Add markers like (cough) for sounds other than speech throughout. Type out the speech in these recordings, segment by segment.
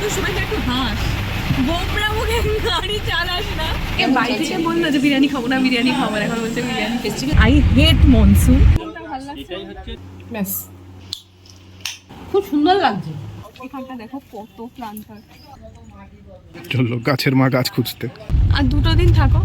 কিন্তু সময় একটু হাস। বোমরা মুখে গাড়ি চালাস না। এ বাড়ি থেকে বলল যে বিরিয়ানি খাব না বিরিয়ানি খাব না এখন বলছে বিরিয়ানি আই হেট মনসুন ব্যাস। খুব সুন্দর লাগছে। এখানটা দেখো কত প্লান্টার চলো গাছের মা গাছ খুঁজতে। আর দুটো দিন থাকো।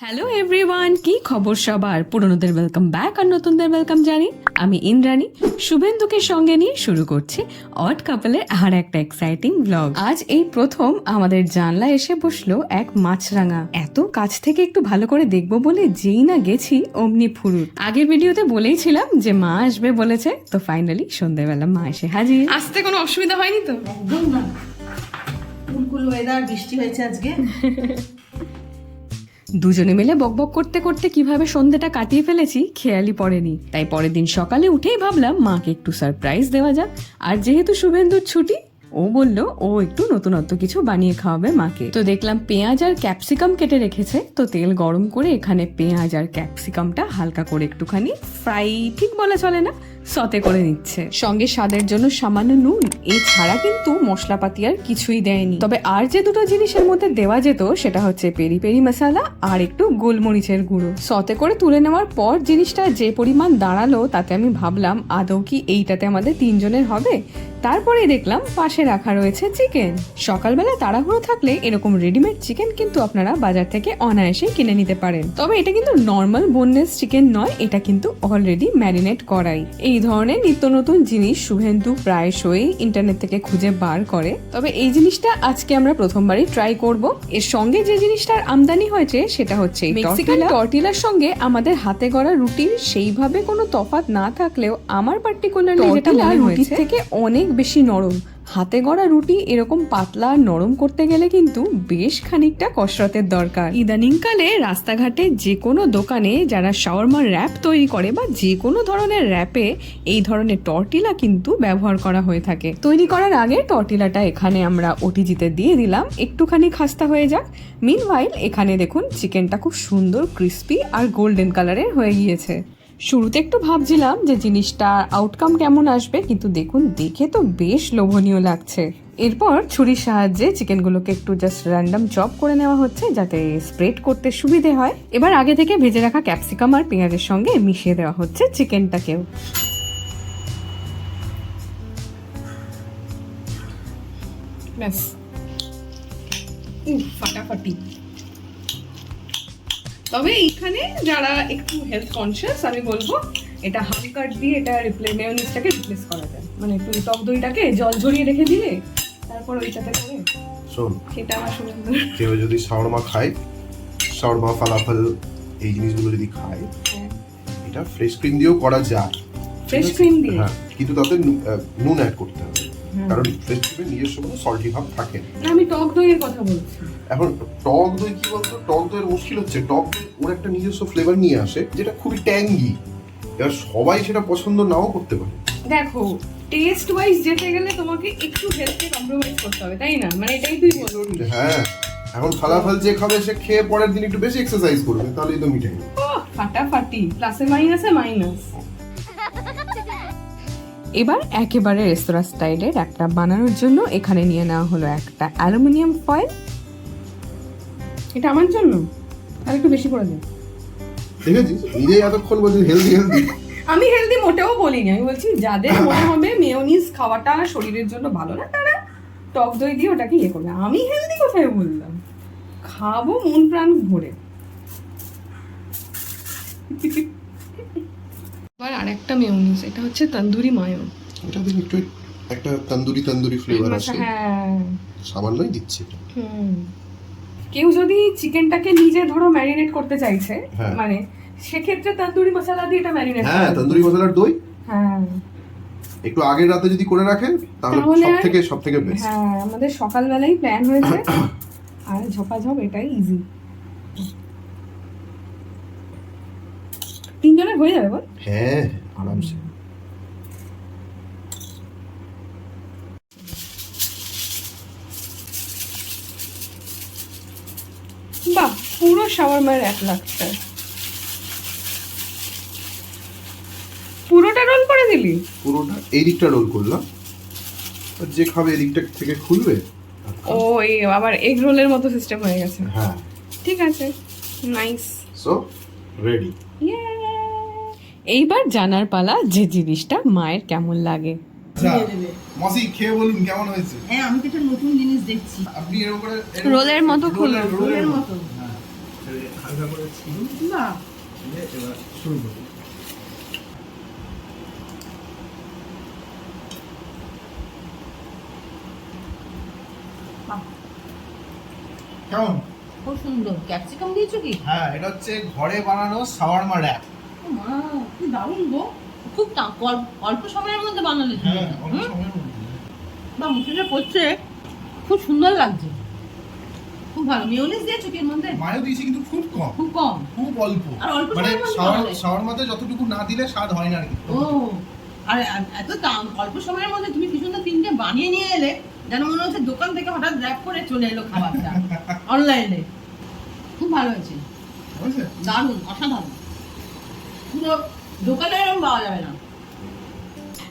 হ্যালো এভরিওয়ান কি খবর সবার? পুরনোদের ওয়েলকাম ব্যাক আর নতুনদের ওয়েলকাম জানি। আমি ইন্দ্রাণী। শুভেন্দুকে সঙ্গে নিয়ে শুরু করছি অট কাপলের আর একটা এক্সাইটিং ব্লগ আজ এই প্রথম আমাদের জানলা এসে বসল এক মাছরাঙা। এত কাছ থেকে একটু ভালো করে দেখব বলে যেই না গেছি অমনি ফুরুত। আগের ভিডিওতে বলেইছিলাম যে মা আসবে বলেছে তো ফাইনালি সন্ধ্যাবেলা মা এসে হাজির। আসতে কোনো অসুবিধা হয়নি তো? একদম না। কুলকুল ওয়েদার বৃষ্টি হয়েছে আজকে। (laughs) দুজনে মিলে বকবক করতে করতে কীভাবে সন্ধ্যেটা কাটিয়ে ফেলেছি খেয়ালই পড়েনি। তাই পরের দিন সকালে উঠেই ভাবলাম, মাকে একটু সারপ্রাইজ দেওয়া যাক। আর যেহেতু শুভেন্দুর ছুটি, ও বলল, ও একটু নতুনত্ব কিছু বানিয়ে খাওয়াবে মাকে। তো দেখলাম পেঁয়াজ আর ক্যাপসিকাম কেটে রেখেছে। তো তেল গরম করে এখানে পেঁয়াজ আর ক্যাপসিকামটা হালকা করে একটুখানি ফ্রাই ঠিক বলা চলে না? সতে করে নিচ্ছে। সঙ্গে স্বাদের জন্য সামান্য নুন, এছাড়া কিন্তু মশলাপাতি আর কিছুই দেয়নি। তবে আর যে দুটো জিনিসের মধ্যে দেওয়া যেত, সেটা হচ্ছে পেরি পেরি মশালা আর একটু গোলমরিচের গুঁড়ো। সতে করে তুলে নেওয়ার পর জিনিসটা যে পরিমাণ দাঁড়াল, তাতে আমি ভাবলাম, আদৌ কি এইটাতে আমাদের তিনজনের হবে? তারপরেই দেখলাম পাশে রাখা রয়েছে চিকেন। সকালবেলা তাড়াহুড়ো থাকলে এরকম রেডিমেড চিকেন কিন্তু আপনারা বাজার থেকে অনায়াসে কিনে নিতে পারেন। তবে এটা কিন্তু নর্মাল বোনলেস চিকেন নয় এটা কিন্তু অলরেডি ম্যারিনেট করাই। এই ধরনের নিত্য নতুন জিনিস শুভেন্দু প্রায়শই ইন্টারনেট থেকে খুঁজে বার করে। তবে এই জিনিসটা আজকে আমরা প্রথমবারই ট্রাই করব। এর সঙ্গে যে জিনিসটার আমদানি হয়েছে সেটা হচ্ছে মেক্সিকান টর্টিলার সঙ্গে আমাদের হাতে গড়া রুটির সেইভাবে কোনো তফাৎ না থাকলেও আমার পার্টিকুলারলি যেটা মনে থেকে অনেক বেশি নরম। হাতে গড়া রুটি এরকম পাতলা আর নরম করতে গেলে কিন্তু বেশ খানিকটা কসরতের দরকার। ইদানিংকালে রাস্তাঘাটে যে কোনো দোকানে যারা শাওয়ারমার র্যাপ তৈরি করে বা যে কোনো ধরনের র্যাপে এই ধরনের টর্টিলা কিন্তু ব্যবহার করা হয়ে থাকে। তৈরি করার আগে টর্টিলাটা এখানে আমরা ওটিজিতে দিয়ে দিলাম। একটুখানি খাস্তা হয়ে যাক। মিনওয়াইল এখানে দেখুন চিকেনটা খুব সুন্দর ক্রিস্পি আর গোল্ডেন কালারের হয়ে গিয়েছে। শুরুতে একটু ভাবছিলাম যে জিনিসটা আউটকাম কেমন আসবে, কিন্তু দেখুন, দেখে তো বেশ লোভনীয় লাগছে। এরপর ছুরির সাহায্যে চিকেনগুলোকে একটু জাস্ট র্যান্ডম চপ করে নেওয়া হচ্ছে, যাতে স্প্রেড করতে সুবিধে হয়। এবার আগে থেকে ভেজে রাখা ক্যাপসিকাম আর পেঁয়াজের সঙ্গে মিশিয়ে দেওয়া হচ্ছে চিকেনটাকেও। ব্যাস। ফাটাফাটি। তবে এইখানে যারা একটু হেলথ কনসিয়াস আমি বলব এটা হাফ কাট দিয়ে এটা রিপ্লে মেয়োনিজটাকে রিপ্লেস করা যায়। মানে একটু টক দইটাকে জল ঝরিয়ে রেখে দিলে তারপর ওইটাতে করে শোন সেটা আমার সুন্দর। কেউ যদি শাওয়ারমা খায় শাওয়ারমা ফালাফল এই জিনিসগুলো যদি খায় এটা ফ্রেশ ক্রিম দিয়েও করা যায়। ফ্রেশ ক্রিম দিয়ে? হ্যাঁ কিন্তু তাতে নুন অ্যাড করতে হবে। কারণ ক্রিমের নিজস্ব কোনো সল্টি ভাব থাকে আমি টক দইয়ের কথা বলছি। এখন টক দই কি বলতো? টক দইয়ের মুশকিল হচ্ছে টক দই ওর একটা নিজস্ব ফ্লেভার নিয়ে আসে যেটা খুবই ট্যাঙ্গি এবার সবাই সেটা পছন্দ নাও করতে পারে। দেখো টেস্ট ওয়াইজ যেতে গেলে তোমাকে একটু হেলথকে কম্প্রোমাইজ করতে হবে তাই না? মানে এটাই তুই বলবি হ্যাঁ এখন ফালাফল যে খাবে সে খেয়ে পরের দিন একটু বেশি এক্সারসাইজ করবে তাহলেই তো মিটে গেল ফাটাফাটি প্লাসে মাইনাসে মাইনাস এবার একেবারে রেস্তোরাঁ স্টাইলের একটা বানানোর জন্য এখানে নিয়ে নেওয়া হলো একটা অ্যালুমিনিয়াম ফয়েল। এটা আমার জন্য? আর একটু বেশি করে দিন। দেখেছিস? নিজেই এতক্ষণ বলছিস হেলদি হেলদি আমি হেলদি মোটেও বলিনি। আমি বলছি যাদের মনে হবে মেয়োনিজ খাওয়াটা শরীরের জন্য ভালো না তারা টক দই দিয়ে ওটাকে ইয়ে করবে। আমি হেলদি কোথায় বললাম? খাব মন প্রাণ ভরে। এবার আরেকটা মেয়োনিজ এটা হচ্ছে তন্দুরি মায়ো এটা দিন একটু একটা তন্দুরি তন্দুরি ফ্লেভার আসে। হ্যাঁ। সামান্যই দিচ্ছে এটা। হুম। কেউ যদি চিকেনটাকে নিজে ধরো ম্যারিনেট করতে চাইছে হ্যাঁ। মানে সেক্ষেত্রে তন্দুরি মশলা দিয়ে এটা ম্যারিনেট হ্যাঁ তন্দুরি মশলার দই। হ্যাঁ। একটু আগের রাতে যদি করে রাখেন তাহলে তাহলে সব থেকে সব থেকে বেস্ট হ্যাঁ আমাদের সকালবেলাই প্ল্যান হয়েছে। (coughs) আর ঝপাঝপ এটাই ইজি তিনজনের হয়ে যাবে বল। হ্যাঁ আরামসে। বাহ পুরো শাওয়ারমার এক লাখটা পুরোটা রোল করে দিলি? পুরোটা এই দিকটা রোল করলাম। যে খাবে এদিকটা থেকে খুলবে ও এই আবার এগ রোলের মতো সিস্টেম হয়ে গেছে। হ্যাঁ। ঠিক আছে নাইস সো রেডি এইবার জানার পালা যে জিনিসটা মায়ের কেমন লাগে। মাসি খেয়ে বলুন কেমন হয়েছে? হ্যাঁ আমি তো একটা নতুন জিনিস দেখছি। আপনি এর উপরে রোলের মতো খুলুন। রোলের মতো। হালকা করে ছিলুন না। এবার শুরু করুন কেমন? খুব সুন্দর। ক্যাপসিকাম দিয়েছ কি? হ্যাঁ এটা হচ্ছে ঘরে বানানো সাওয়ারমা র্যাপ মা কি দারুণ গো। খুব অল্প- অল্প সময়ের মধ্যে বানালে তুমি হ্যাঁ? সময়ের মধ্যে। বা মুখে পড়ছে খুব সুন্দর লাগছে। খুব ভালো। মিওনিস দিয়েছ কি এর মধ্যে? মায়ও দিয়েছি কিন্তু খুব কম। খুব কম? খুব অল্প। আর অল্প মানে শাওয়ার? যতটুকু না দিলে স্বাদ হয় না আর কি। ও আর এত দাম অল্প সময়ের মধ্যে তুমি কি সুন্দর তিনটে বানিয়ে নিয়ে এলে যেন মনে হচ্ছে দোকান থেকে হঠাৎ র্যাপ করে চলে এলো খাবারটা (laughs) অনলাইনে খুব ভালো হয়েছে? দারুণ অসাধারণ। পুরো দোকানে এরকম পাওয়া যাবে না।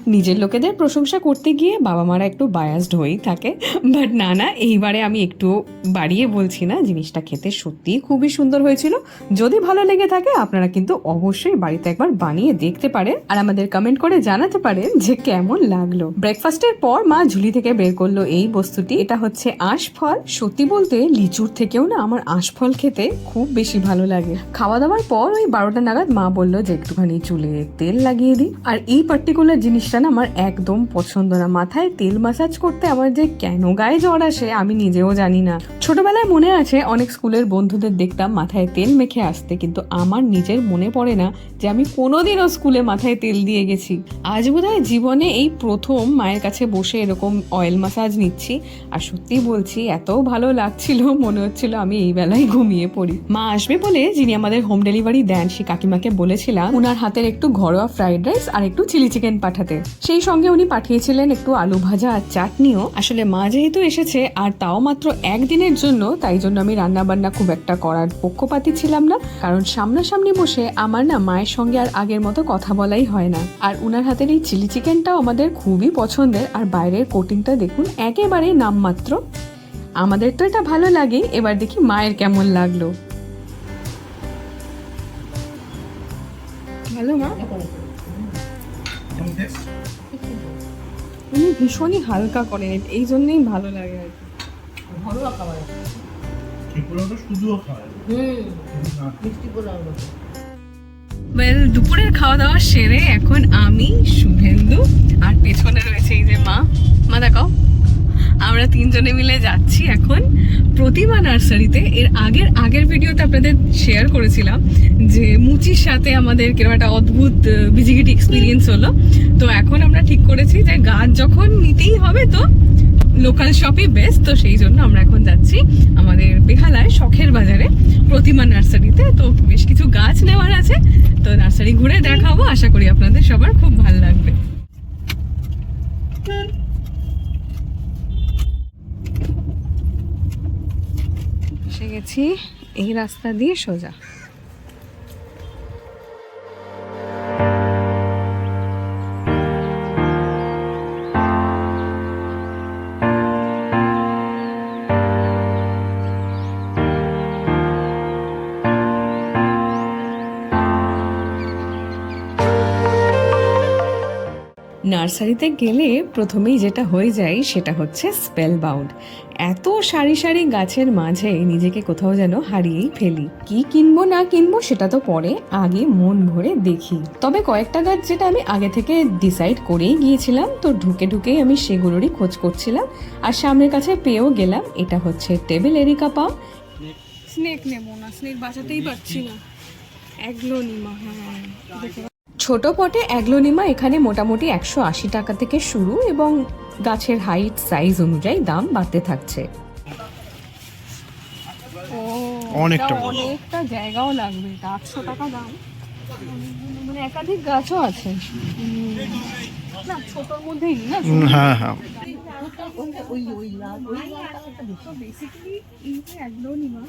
নিজের লোকেদের প্রশংসা করতে গিয়ে বাবা মারা একটু বায়াসড হয়েই থাকে। বাট না না, এইবারে আমি একটু বাড়িয়ে বলছি না, জিনিসটা খেতে সত্যিই খুবই সুন্দর হয়েছিল। যদি ভালো লেগে থাকে, আপনারা কিন্তু অবশ্যই বাড়িতে একবার বানিয়ে দেখতে পারেন আর আমাদের কমেন্ট করে জানাতে পারেন যে কেমন লাগল। ব্রেকফাস্টের পর মা ঝুলি থেকে বের করল এই বস্তুটি। এটা হচ্ছে আঁশফল সত্যি বলতে লিচুর থেকেও না আমার আঁশফল খেতে খুব বেশি ভালো লাগে। খাওয়া দাওয়ার পর ওই বারোটা নাগাদ মা বলল যে একটুখানি চুলে তেল লাগিয়ে দিই। আর এই পার্টিকুলার জিনিসটা না আমার একদম পছন্দ না। মাথায় তেল মাসাজ করতে আমার যে কেন গায়ে জ্বর আসে আমি নিজেও জানি না। ছোটবেলায় মনে আছে, অনেক স্কুলের বন্ধুদের দেখতাম মাথায় তেল মেখে আসতে, কিন্তু আমার নিজের মনে পড়ে না যে আমি কোনোদিনও স্কুলে মাথায় তেল দিয়ে গেছি। আজ বোধহয় জীবনে এই প্রথম মায়ের কাছে বসে এরকম অয়েল মাসাজ নিচ্ছি, আর সত্যি বলছি, এত ভালো লাগছিল, মনে হচ্ছিল আমি এই বেলায় ঘুমিয়ে পড়ি। মা আসবে বলে যিনি আমাদের হোম ডেলিভারি দেন, সে কাকিমাকে বলেছিলাম, উনার হাতের একটু ঘরোয়া ফ্রাইড রাইস আর একটু চিলি চিকেন পাঠাতে। সেই সঙ্গে উনি পাঠিয়েছিলেন একটু আলু ভাজা আর চাটনিও। আসলে মা যেহেতু এসেছে, আর তাও মাত্র একদিনের জন্য, তাই জন্য আমি রান্না বান্না খুব একটা করার পক্ষপাতি ছিলাম না। কারণ সামনাসামনি বসে আমার না মায়ের সঙ্গে আর আগের মতো কথা বলাই হয় না। আর উনার হাতের এই চিলি চিকেনটাও আমাদের খুবই পছন্দের। আর বাইরের কোটিংটা দেখুন একেবারে নামমাত্র। আমাদের তো এটা ভালো লাগে এবার দেখি মায়ের কেমন লাগল। ভালো মা? উনি ভীষণই হালকা করেন এই জন্যই ভালো লাগে আর কি। ঘরোয়া খাবার। এগুলো শুধুও খায়। হুম। মিষ্টি পোলাও ওয়েল দুপুরের খাওয়া দাওয়া সেরে এখন আমি শুভেন্দু আর পেছনে রয়েছে এই যে মা। মা দেখাও। আমরা তিনজনে মিলে যাচ্ছি এখন। প্রতিমা নার্সারিতে, এর আগের আগের ভিডিওতে আপনাদের শেয়ার করেছিলাম যে মুচির সাথে আমাদের কীরকম একটা অদ্ভুত ভিজিগিটি এক্সপিরিয়েন্স হলো। তো এখন আমরা ঠিক করেছি যে গাছ যখন নিতেই হবে তো লোকাল শপই বেস্ট তো সেই জন্য আমরা এখন যাচ্ছি আমাদের বেহালায় শখের বাজারে প্রতিমা নার্সারিতে। তো বেশ কিছু গাছ নেওয়ার আছে, তো নার্সারি ঘুরে দেখাবো। আশা করি আপনাদের সবার খুব ভালো লাগবে এসে গেছি, এই রাস্তা দিয়ে সোজা। নার্সারিতে গেলে প্রথমেই যেটা হয়ে যায় সেটা হচ্ছে স্পেল বাউন্ড এত সারি সারি গাছের মাঝে নিজেকে কোথাও যেন হারিয়েই ফেলি। কি কিনবো না কিনবো সেটা তো পরে আগে মন ভরে দেখি। তবে কয়েকটা গাছ যেটা আমি আগে থেকে ডিসাইড করেই গিয়েছিলাম তো ঢুকে ঢুকেই আমি সেগুলোরই খোঁজ করছিলাম। আর সামনের কাছে পেয়েও গেলাম এটা হচ্ছে টেবিল এরিকা পাম স্নেক নেব না স্নেক বাঁচাতেই পারছি না। অ্যাগ্লোনিমা হ্যাঁ ছোট পটে অ্যাগ্লোনিমা এখানে মোটামুটি একশো আশি টাকা থেকে শুরু এবং গাছের হাইট সাইজ অনুযায়ী দাম বাড়তে থাকছে। অনেকটা। অনেকটা জায়গাও লাগবে আটশো টাকা দাম। মানে একাধিক গাছও আছে। না ছোটোর মধ্যেই না হ্যাঁ হ্যাঁ। ওই ওই লাল ওই লালটা একটা বেশি। তো বেসিক্যালি এই যে অ্যাগ্লোনিমা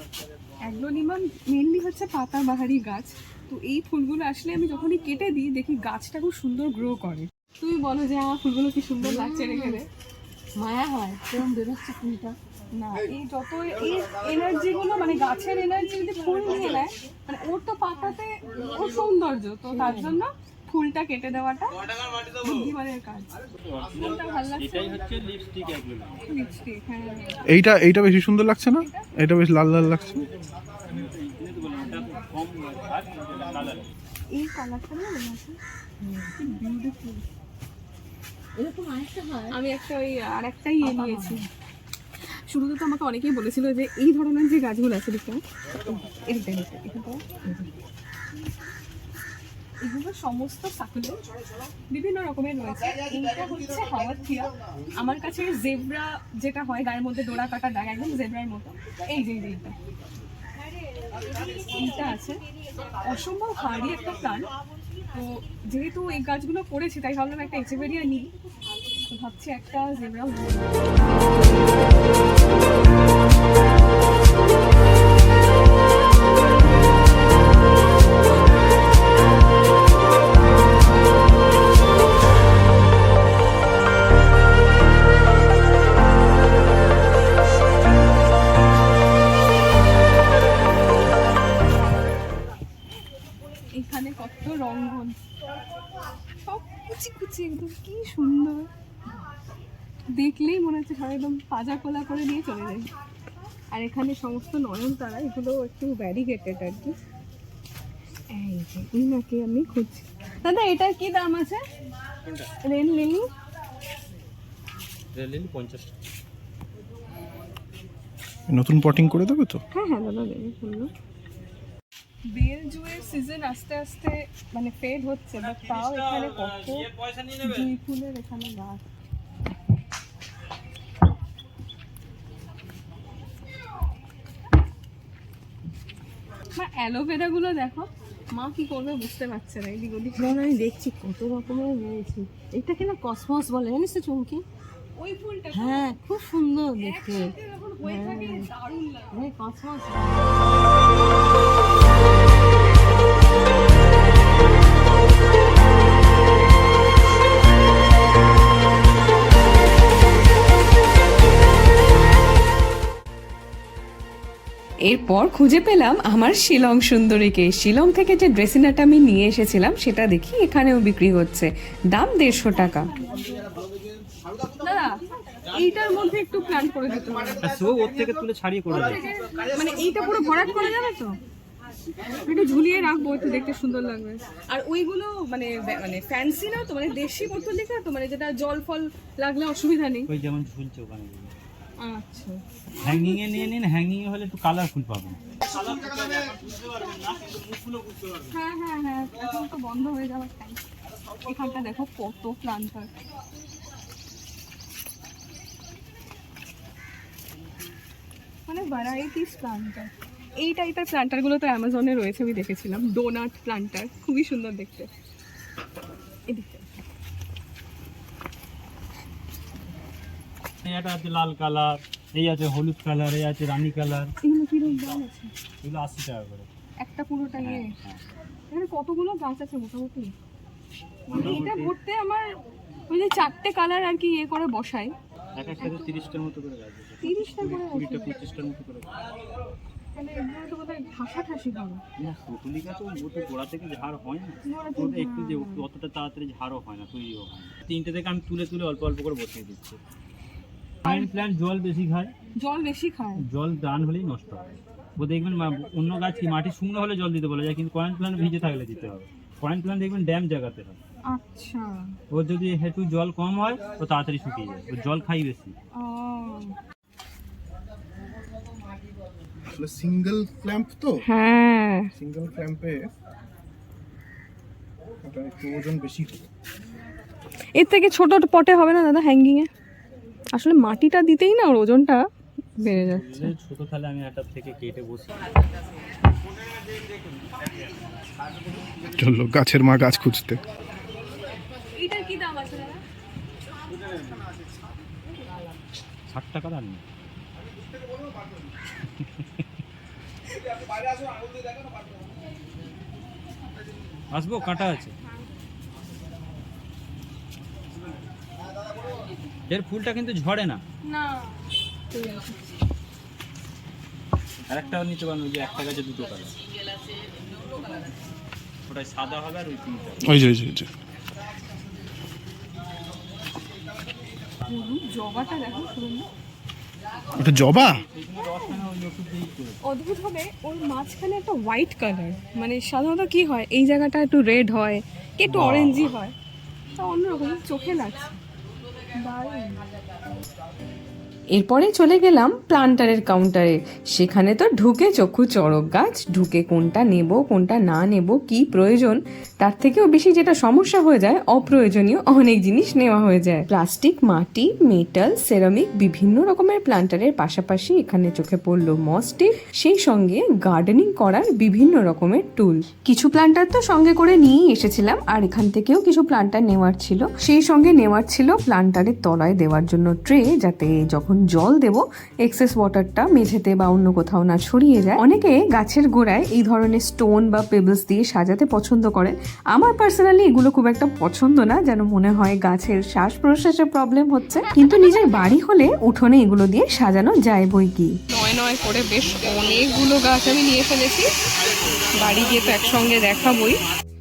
অ্যাগ্লোনিমা মেনলি হচ্ছে পাতাবাহারি গাছ। তো এই ফুলগুলো আসলে আমি যখনই কেটে দিই দেখি গাছটা খুব সুন্দর গ্রো করে। তুমি বলো যে আমার ফুলগুলো কি সুন্দর লাগছে রেখে দে মায়া হয় কেমন বেরোচ্ছে ফুলটা। না এই যত এই এনার্জি গুলো মানে গাছের এনার্জি যদি ফুল নিয়ে নেয় মানে ওর তো পাতাতে ওর সৌন্দর্য তো তার জন্য ফুলটা কেটে দেওয়াটা বুদ্ধিমানের কাজ। ফুলটা ভালো লাগছে? এটাই হচ্ছে লিপস্টিক এগুলো। লিপস্টিক হ্যাঁ। এইটা এইটা বেশি সুন্দর লাগছে না? এটা বেশ লাল লাল লাগছে? খুব কম কালার এই কালারটা না বিউটিফুল এরকম আরেকটা হয়। আমি একটা ওই আর একটাই ইয়ে নিয়েছি। শুরুতে তো আমাকে অনেকেই বলেছিল যে এই ধরনের যে গাছগুলো আছে এদিকটা এগুলো সমস্ত সাকুলেন্ট বিভিন্ন রকমের রয়েছে। এইটা হচ্ছে হাওয়ার থিয়া আমার কাছে জেব্রা যেটা হয় গায়ের মধ্যে ডোরা কাটা দাগ একদম জেব্রার মতো। এই যে এই যে এইটা। এইটা আছে। অসম্ভব হার্ডি একটা প্ল্যান তো যেহেতু এই গাছগুলো করেছি, তাই ভাবলাম একটা এচেভেরিয়া নিই। তো ভাবছি একটা জেব্রা একদম পাজা কোলা করে নিয়ে চলে যায়। আর এখানে সমস্ত নয়নতারা এগুলো একটু ব্যারিগেটেড আর কি। এই যে ইনাকে আমি খুঁজছি। দাদা এটার কি দাম আছে? রেন লিলি রেলিন পঞ্চাশ। নতুন পটিং করে দেবে তো? হ্যাঁ হ্যাঁ দাদা দেবে বলল বেল জুয়ের সিজন আস্তে আস্তে মানে ফেড হচ্ছে বাট তাও এখানে কত পয়সা নিয়ে জুঁই ফুলের এখানে গাছ। মা অ্যালোভেরা গুলো দেখো মা কি করবে বুঝতে পারছে না এদিক ওদিক। না না, আমি দেখছি কত রকমের রয়েছে এটা কিনা কসমস বলে জানিস তো চুমকি? ওই ফুলটা হ্যাঁ খুব সুন্দর দেখতে। হয়ে। হ্যাঁ কসমস। এরপর খুঁজে পেলাম আমার শিলং সুন্দরীকে। শিলং থেকে যে ড্রেসিনাটা আমি নিয়ে এসেছিলাম সেটা দেখি এখানেও বিক্রি হচ্ছে। দাম দেড়শো টাকা। দাদা এইটার মধ্যে একটু প্ল্যান করে দিতে হবে। ওর থেকে তুলে ছাড়িয়ে করে মানে এইটা পুরো ভরাট করা যাবে তো? একটু ঝুলিয়ে রাখব একটু দেখতে সুন্দর লাগবে। আর ওইগুলো মানে মানে ফ্যান্সি না তো? মানে দেশি বোতলিকা তো? মানে যেটা জল ফল লাগলে অসুবিধা নেই। ওই যেমন ঝুলছে ওখানে। আচ্ছা। হ্যাঙ্গিং এ নিয়ে নিন হ্যাঙ্গিং এ হলে একটু কালারফুল পাবেন। হ্যাঁ হ্যাঁ হ্যাঁ এখন তো বন্ধ হয়ে যাওয়ার টাইম এখানটা দেখো কত প্লান্টার মানে ভ্যারাইটিস প্লান্টার এই টাইপের প্লান্টারগুলো তো অ্যামাজনে রয়েছে আমি দেখেছিলাম। ডোনাট প্লান্টার খুবই সুন্দর দেখতে। এদিকটা। এটা আছে লাল কালার এই আছে হলুদ কালার এই আছে রানী কালার। এগুলো কীরকম দাম আছে? এগুলো আশি টাকা করে। একটা পুরোটা ইয়ে হ্যাঁ। এখানে কতগুলো গাছ আছে মোটামুটি? মানে এটা ভরতে আমার ওই যে চারটে কালার আর কি ইয়ে করে বসাই এক একটাতে তিরিশটার মতো করে গাছ আছে তিরিশটা করে কুড়িটা পঁচিশটার মতো করে গাছ। তাহলে এগুলো তো বোধহয় ঠাসা ঠাসি হবে না পুতুলিকা তো ও তো গোড়া থেকে ঝাড় হয় না। ওটা একটু যে অতটা তাড়াতাড়ি ঝাড়ও হয় না তৈরিও হয় না। তিনটে থেকে আমি তুলে তুলে অল্প অল্প করে বসিয়ে দিচ্ছি। ফাইন প্ল্যান্ট জল বেশি খায়। জল বেশি খায়। জল দান হলেই নষ্ট হয়। ও দেখবেন অন্য গাছ কি মাটি শুকনো হলে জল দিতে বলা যায় কিন্তু কয়েন প্ল্যান্ট ভিজে থাকলে দিতে হবে। কয়েন প্ল্যান্ট দেখবেন ড্যাম জায়গাতে হয়। আচ্ছা। ওর যদি একটু জল কম হয় ও তাড়াতাড়ি শুকিয়ে যায়। ও জল খাই বেশি। সিঙ্গেল ক্ল্যাম্প তো? হ্যাঁ। সিঙ্গেল ক্ল্যাম্পে এটা একটু ওজন বেশি এর থেকে ছোট পটে হবে না দাদা হ্যাঙ্গিং এ? আসলে মাটিটা দিতেই না ওর ওজনটা বেড়ে যাচ্ছে। ছোট থালে আমি একটা থেকে কেটে বসি। চলল গাছের মা গাছ খুঁজতে। এটার কি দাম আছে ষাট টাকা দাম আসব কাটা আছে। এর ফুলটা কিন্তু ঝরে না। না। আর একটা নিতে পারেন ওই যে একটা গাছে দুটো কালার। ওটাই সাদা হবে আর ওই পিঙ্ক ওই যে ওই যে ওই যে। জবাটা দেখো ওটা জবা? মানে অদ্ভুত হবে ওর মাঝখানে একটা হোয়াইট কালার মানে সাধারণত কি হয় এই জায়গাটা একটু রেড হয় কি একটু অরেঞ্জি হয় তা অন্যরকম চোখে লাগছে। Bye. এরপরে চলে গেলাম প্লান্টারের কাউন্টারে সেখানে তো ঢুকে চক্ষু চড়ক গাছ, ঢুকে কোনটা নেব, কোনটা না নেব, কি প্রয়োজন, তার থেকেও বেশি যেটা সমস্যা হয়ে যায়, অপ্রয়োজনীয় অনেক জিনিস নেওয়া হয়ে যায়। প্লাস্টিক মাটি মেটাল সেরামিক বিভিন্ন রকমের প্লান্টারের পাশাপাশি এখানে চোখে পড়ল মস্টিক সেই সঙ্গে গার্ডেনিং করার বিভিন্ন রকমের টুল কিছু প্লান্টার তো সঙ্গে করে নিয়েই এসেছিলাম, আর এখান থেকেও কিছু প্লান্টার নেওয়ার ছিল। সেই সঙ্গে নেওয়ার ছিল প্লান্টারের তলায় দেওয়ার জন্য ট্রে যাতে যখন জল দেব এক্সেস ওয়াটারটা মেঝেতে বা অন্য কোথাও না ছড়িয়ে যায়। অনেকে গাছের গোড়ায় এই ধরনের স্টোন বা পেবলস দিয়ে সাজাতে পছন্দ করেন আমার পার্সোনালি এগুলো খুব একটা পছন্দ না যেন মনে হয় গাছের শ্বাস প্রশ্বাসের প্রবলেম হচ্ছে। কিন্তু নিজের বাড়ি হলে উঠোনে এগুলো দিয়ে সাজানো যায় বই কি? নয় নয় করে বেশ অনেকগুলো গাছ আমি নিয়ে ফেলেছি। বাড়ি গিয়ে তো একসঙ্গে দেখাবই।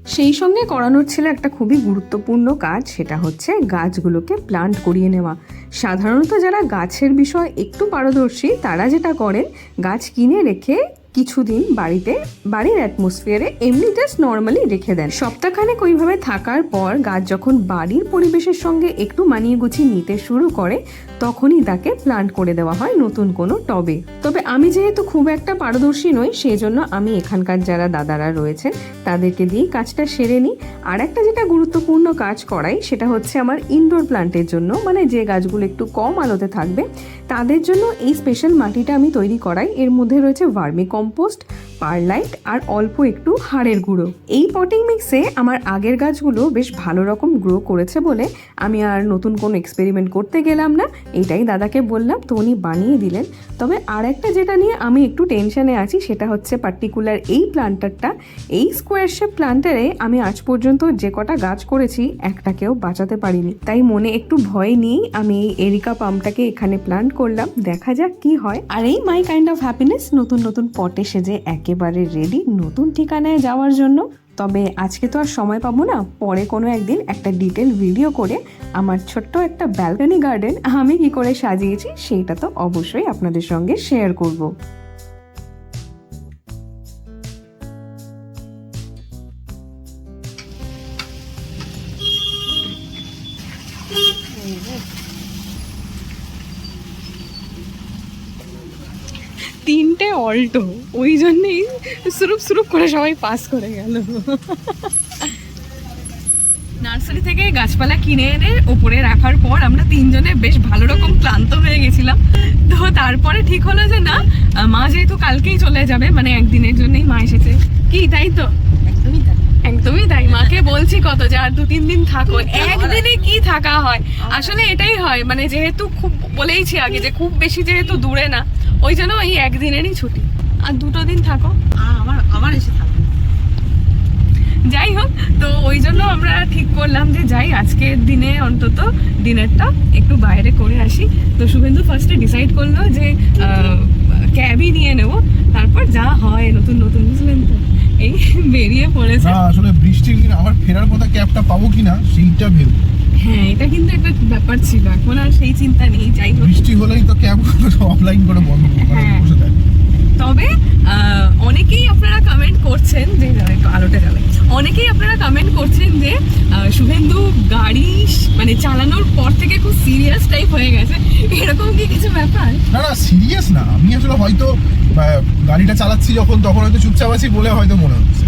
সেই সঙ্গে করানোর ছিল একটা খুবই গুরুত্বপূর্ণ কাজ সেটা হচ্ছে গাছগুলোকে প্লান্ট করিয়ে নেওয়া। সাধারণত যারা গাছের বিষয় একটু পারদর্শী তারা যেটা করেন গাছ কিনে রেখে কিছুদিন বাড়িতে, বাড়ির অ্যাটমসফিয়ারে এমনি জাস্ট নর্মালি রেখে দেন। সপ্তাহখানেক ওইভাবে থাকার পর গাছ যখন বাড়ির পরিবেশের সঙ্গে একটু মানিয়ে গুছিয়ে নিতে শুরু করে, তখনই তাকে প্লান্ট করে দেওয়া হয় নতুন কোনো টবে। তবে আমি যেহেতু খুব একটা পারদর্শী নই সেই জন্য আমি এখানকার যারা দাদারা রয়েছেন, তাদেরকে দিয়েই কাজটা সেরে নিই। আর একটা যেটা গুরুত্বপূর্ণ কাজ করাই, সেটা হচ্ছে আমার ইনডোর প্লান্টের জন্য। মানে যে গাছগুলো একটু কম আলোতে থাকবে তাদের জন্য এই স্পেশাল মাটিটা আমি তৈরি করাই। এর মধ্যে রয়েছে ভার্মি কম্পোস্ট পারলাইট আর অল্প একটু হাড়ের গুঁড়ো। এই পটিং মিক্সে আমার আগের গাছগুলো বেশ ভালো রকম গ্রো করেছে বলে আমি আর নতুন কোনো এক্সপেরিমেন্ট করতে গেলাম না এটাই দাদাকে বললাম, তো উনি বানিয়ে দিলেন। তবে আর একটা যেটা নিয়ে আমি একটু টেনশনে আছি, সেটা হচ্ছে পার্টিকুলার এই প্লান্টারটা এই স্কোয়ার শেপ প্লান্টারে আমি আজ পর্যন্ত যে কটা গাছ করেছি, একটাকেও বাঁচাতে পারিনি। তাই মনে একটু ভয় নিয়েই আমি এই এরিকা পাম্পটাকে এখানে প্লান্ট করলাম, দেখা যাক কি হয়। আর এই মাই কাইন্ড অফ হ্যাপিনেস নতুন নতুন পটে সেজে একেবারে রেডি নতুন ঠিকানায় যাওয়ার জন্য। তবে আজকে তো আর সময় পাবো না। পরে কোনো একদিন একটা ডিটেল ভিডিও করে আমার ছোট্ট একটা ব্যালকনি গার্ডেন আমি কি করে সাজিয়েছি সেইটা তো অবশ্যই আপনাদের সঙ্গে শেয়ার করব। অল্টো ওই জন্যেই সুরুপ সুরুপ করে সবাই পাস করে গেল। নার্সারি থেকে গাছপালা কিনে এনে ওপরে রাখার পর আমরা তিনজনে বেশ ভালো রকম ক্লান্ত হয়ে গেছিলাম। তো তারপরে ঠিক হলো যে না মা যেহেতু কালকেই চলে যাবে মানে একদিনের জন্যই মা এসেছে। কি তাই তো? একদমই তাই। একদমই তাই। মাকে বলছি কত যে আর দু তিন দিন থাকো। একদিনে কি থাকা হয়? আসলে এটাই হয় মানে যেহেতু খুব বলেইছি আগে যে খুব বেশি যেহেতু দূরে না ওই জন্য ওই একদিনেরই ছুটি। আর দুটো দিন থাকো। আমার আমার এসে থাকবে। যাই হোক তো ওই জন্য আমরা ঠিক করলাম যে যাই আজকের দিনে অন্তত ডিনারটা একটু বাইরে করে আসি। তো শুভেন্দু ফার্স্টে ডিসাইড করল যে ক্যাবই নিয়ে নেব। তারপর যা হয় নতুন নতুন বুঝলেন তো? এই বেরিয়ে পড়েছে। আসলে বৃষ্টির দিন আবার ফেরার কথা ক্যাবটা পাবো কিনা সেইটা ভেব। হ্যাঁ এটা কিন্তু একটা ব্যাপার ছিল। এখন আর সেই চিন্তা নেই যাই হোক। বৃষ্টি হলেই তো অফলাইন করে বন্ধ করে হ্যাঁ। বসে থাকে। তবে অনেকেই আপনারা কমেন্ট করছেন যে আলোটা অনেকেই আপনারা কমেন্ট করছেন যে শুভেন্দু গাড়ি মানে চালানোর পর থেকে খুব সিরিয়াস টাইপ হয়ে গেছে। এরকম কি কিছু ব্যাপার? না না সিরিয়াস না। আমি আসলে হয়তো গাড়িটা চালাচ্ছি যখন তখন হয়তো চুপচাপ আছি বলে হয়তো মনে হচ্ছে।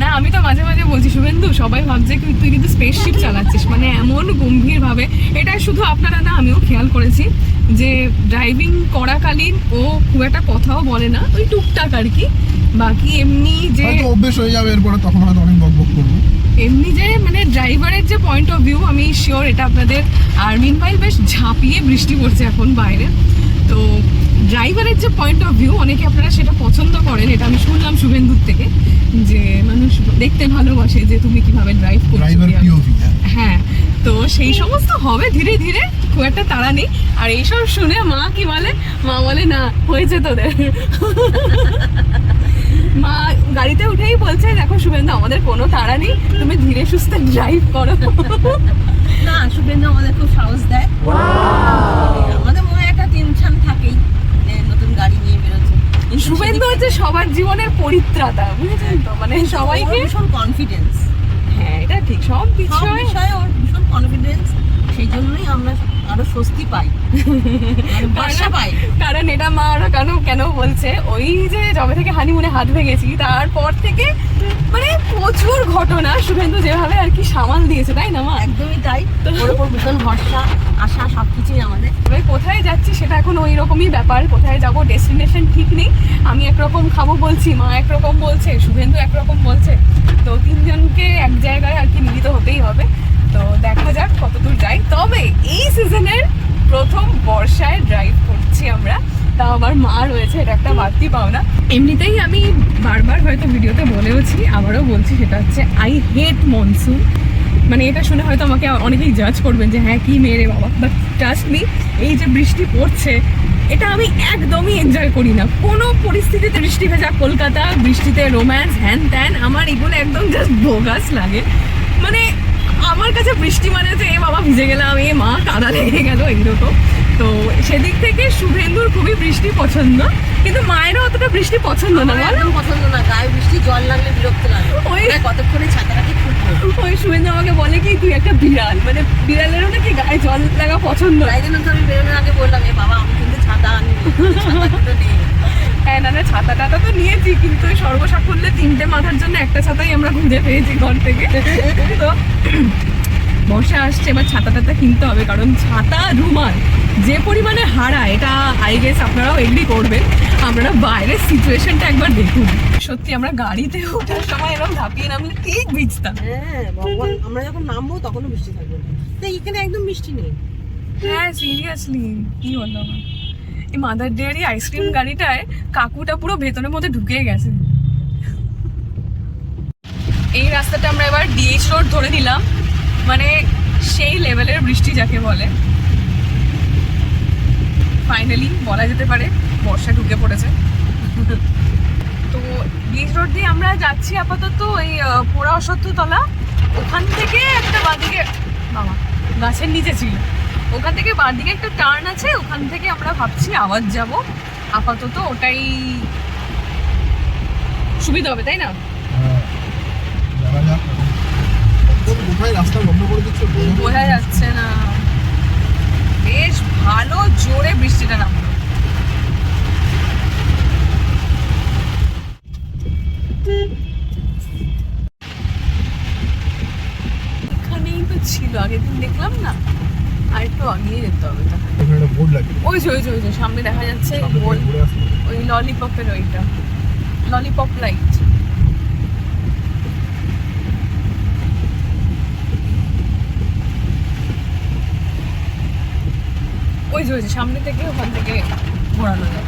না আমি তো মাঝে মাঝে বলছি শুভেন্দু সবাই ভাবছে কি তুই কিন্তু স্পেসশিপ চালাচ্ছিস। মানে এমন গম্ভীর ভাবে এটা শুধু আপনারা না আমিও খেয়াল করেছি যে ড্রাইভিং করাকালীন ও খুব একটা কথাও বলে না ওই টুকটাক আর কি। বাকি এমনি যে অভ্যেস হয়ে যাবে এরপরে তখন হয়তো অনেক বক বক করব। এমনি যে মানে ড্রাইভারের যে পয়েন্ট অফ ভিউ আমি শিওর এটা আপনাদের আর মিনভাইল বেশ ঝাঁপিয়ে বৃষ্টি পড়ছে এখন বাইরে। তো ড্রাইভারের যে পয়েন্ট অফ ভিউ অনেকে আপনারা সেটা পছন্দ করেন এটা আমি শুনলাম শুভেন্দুর থেকে। যে মানুষ দেখতে ভালোবাসে যে তুমি কীভাবে ড্রাইভ করছ হ্যাঁ। হ্যাঁ তো সেই সমস্ত হবে ধীরে ধীরে খুব একটা তাড়া নেই। আর এইসব শুনে মা কি বলে? মা বলে না হয়েছে তোদের। মা গাড়িতে উঠেই বলছে দেখো শুভেন্দু আমাদের কোনো তাড়া নেই। তুমি ধীরে সুস্থে ড্রাইভ করো। না শুভেন্দু আমাদের খুব সাহস দেয় আমাদের মনে একটা টেনশন থাকেই যে নতুন গাড়ি নিয়ে বেরোচ্ছে কিন্তু শুভেন্দু হচ্ছে সবার জীবনের পরিত্রাতা বুঝেছেন তো? মানে সবাইকে ভীষণ কনফিডেন্স হ্যাঁ এটা ঠিক সব বিষয় বিষয়ে ওর ভীষণ কনফিডেন্স সেই জন্যই আমরা আরও স্বস্তি পাই। মানে ভরসা পাই। কারণ এটা মা আরও কেন কেন বলছে? ওই যে জবে থেকে হানিমুনে হাত ভেঙেছি তারপর থেকে মানে প্রচুর ঘটনা। শুভেন্দু যেভাবে আর কি সামাল দিয়েছে তাই না মা? একদমই তাই। ওর উপর ভীষণ ভরসা। আশা সবকিছুই আমাদের। এবার কোথায় যাচ্ছি সেটা এখন ওই রকমই ব্যাপার, কোথায় যাব ডেস্টিনেশন ঠিক নেই। আমি একরকম খাব বলছি, মা একরকম বলছে, শুভেন্দু একরকম বলছে। তো তিনজনকে এক জায়গায় আর কি মিলিত হতেই হবে। তো দেখা যাক কতদূর যাই। তবে এই সিজনের প্রথম বর্ষায় ড্রাইভ করছি আমরা। তা আমার মা রয়েছে, এটা একটা বাড়তি পাওনা। এমনিতেই আমি বারবার হয়তো ভিডিওতে বলেওছি, আবারও বলছি, সেটা হচ্ছে আই হেট মনসুন মানে এটা শুনে হয়তো আমাকে অনেকেই জাজ করবেন যে হ্যাঁ কি মেয়ে রে বাবা? বাট ট্রাস্ট মি এই যে বৃষ্টি পড়ছে, এটা আমি একদমই এনজয় করি না। কোনো পরিস্থিতিতে বৃষ্টি ভেজা কলকাতা, বৃষ্টিতে রোম্যান্স হ্যান ত্যান, আমার এগুলো একদম জাস্ট বোগাস লাগে। মানে আমার কাছে বৃষ্টি মানে যে এ বাবা, ভিজে গেলাম, এ মা কাদা লেগে গেল এইরকম তো সেদিক থেকে শুভেন্দুর খুবই বৃষ্টি পছন্দ কিন্তু মায়েরও অতটা বৃষ্টি পছন্দ না একদম পছন্দ না গায়ে বৃষ্টি জল লাগলে বিরক্ত লাগে। ওই- কতক্ষণে ছাতাটাকে খুলবো। ওই শুভেন্দু আমাকে বলে কি তুই একটা বিড়াল। মানে বিড়ালেরও নাকি গায়ে জল লাগা পছন্দ। তাই জন্য তো আমি বেরোনোর আগে বললাম এ বাবা আমি কিন্তু ছাতা আনি হ্যাঁ না না ছাতা টাতা তো নিয়েছি কিন্তু ওই সর্বসাকুল্যে তিনটে মাথার জন্য একটা ছাতাই আমরা খুঁজে পেয়েছি ঘর থেকে। তো বর্ষা আসছে এবার ছাতা টাতা কিনতে হবে কারণ ছাতা রুমাল যে পরিমাণে হারা এটা আই গেস আপনারাও এগ্রি করবেন। আপনারা বাইরের সিচুয়েশনটা একবার দেখুন। সত্যি আমরা গাড়িতে ওঠার সময় এরকম ঝাঁপিয়ে নামলে ঠিক ভিজতাম। হ্যাঁ ভগবান আমরা যখন নামবো তখনও বৃষ্টি থাকবে। তো এখানে একদম বৃষ্টি নেই। হ্যাঁ সিরিয়াসলি কি হলো আমার? এই মাদার ডেয়ারি আইসক্রিম গাড়িটায় কাকুটা পুরো ভেতরের মধ্যে ঢুকে গেছে। এই রাস্তাটা আমরা এবার ডিএইচ রোড ধরে নিলাম। মানে সেই লেভেলের বৃষ্টি যাকে বলে। ফাইনালি বলা যেতে পারে, বর্ষা ঢুকে পড়েছে। তো ডিএইচ রোড দিয়ে আমরা যাচ্ছি আপাতত ওই পোড়া অসত্যতলা ওখান থেকে একটা বাদিকে, বাবা, গাছের নিচে ছিল। ওখান থেকে বাঁ দিকে একটা টার্ন আছে, ওখান থেকে আমরা ভাবছি আওয়াজ যাব। আপাতত ওটাই সুবিধা হবে, তাই না হ্যাঁ, দেখা যাক একদম কোথায় রাস্তা বন্ধ করে দিচ্ছে বোঝা যাচ্ছে না। বেশ ভালো জোরে বৃষ্টিটা নামলো। এখানেই তো ছিল আগের দিন দেখলাম না। আর একটু আগিয়ে যেতে হবে ওই যে ওই যে ওই যে সামনে দেখা যাচ্ছে। ওই ললিপপের ওইটা। ললিপপ লাইট ওই যে ওই যে সামনে থেকে ওখান থেকে ঘোরানো যায়।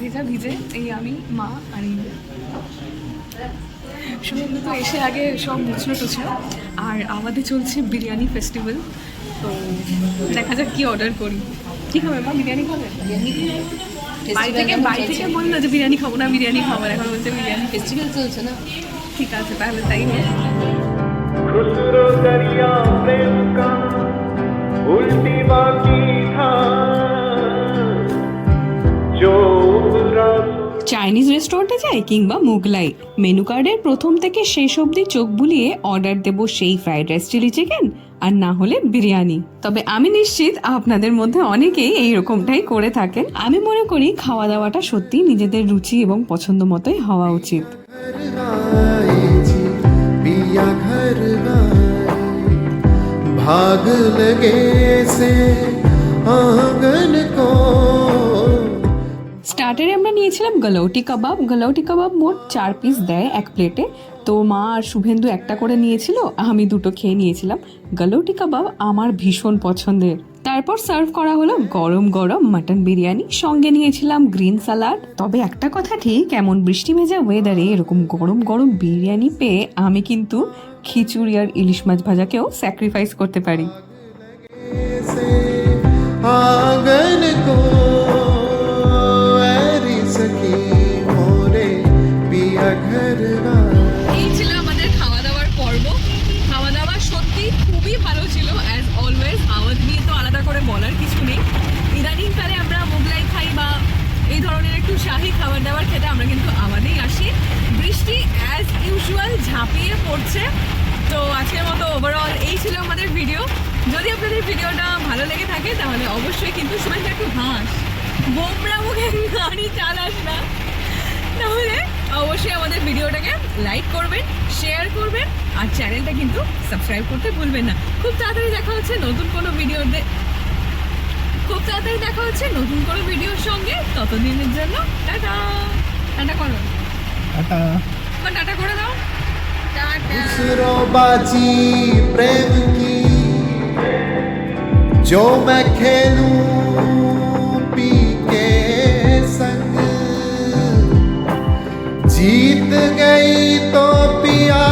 ভেজা। ভিজে এই আমি মা আর এই শুভেন্দু তো এসে আগে সব মুছলো টুছলো। আর আমাদের চলছে বিরিয়ানি ফেস্টিভ্যাল তো দেখা যাক কি অর্ডার করি। বিরিয়ানি যে বিরিয়ানি না বিরিয়ানি এখন বিরিয়ানি। ফেস্টিভ্যাল চলছে না। ঠিক আছে তাহলে তাই চাইনিজ রেস্টুরেন্টে যাই কিংবা মোগলাই মেনু কার্ডের প্রথম থেকে শেষ অবধি চোখ বুলিয়ে অর্ডার দেব সেই ফ্রাইড রাইস চিলি চিকেন আর না হলে বিরিয়ানি তবে আমি নিশ্চিত আপনাদের মধ্যে অনেকেই এই রকমটাই করে থাকেন আমি মনে করি খাওয়া দাওয়াটা সত্যি নিজেদের রুচি এবং পছন্দ মতোই হওয়া উচিত पिया घर आए भाग लगे से आंगन को স্টার্টারে আমরা নিয়েছিলাম গলৌটি কাবাব গলৌটি কাবাব মোট চার পিস দেয় এক প্লেটে তো মা আর শুভেন্দু একটা করে নিয়েছিল, আমি দুটো খেয়ে নিয়েছিলাম। গলৌটি কাবাব আমার ভীষণ পছন্দের। তারপর সার্ভ করা হলো গরম গরম মাটন বিরিয়ানি, সঙ্গে নিয়েছিলাম গ্রিন সালাড। তবে একটা কথা ঠিক, এমন বৃষ্টি ভেজা ওয়েদারে এরকম গরম গরম বিরিয়ানি পেয়ে আমি কিন্তু খিচুড়ি আর ইলিশ মাছ ভাজাকেও স্যাক্রিফাইস করতে পারি। ইউজুয়াল ঝাঁপিয়ে পড়ছে। তো আজকের মতো ওভারঅল এই ছিল আমাদের ভিডিও যদি আপনাদের ভিডিওটা ভালো লেগে থাকে, তাহলে অবশ্যই কিন্তু সময় একটু হাস। বোমরা মুখে গাড়ি চালাস না। তাহলে অবশ্যই আমাদের ভিডিওটাকে লাইক করবেন শেয়ার করবেন, আর চ্যানেলটা কিন্তু সাবস্ক্রাইব করতে ভুলবেন না। খুব তাড়াতাড়ি দেখা হচ্ছে নতুন কোনো ভিডিওতে খুব তাড়াতাড়ি দেখা হচ্ছে নতুন কোনো ভিডিওর সঙ্গে। ততদিনের জন্য টাটা। টাটা করো। টাটা। বা টাটা করে দাও টাটা दूसरों बाजी प्रेम की जो मैं खेलूं पी के संग जीत गई तो पिया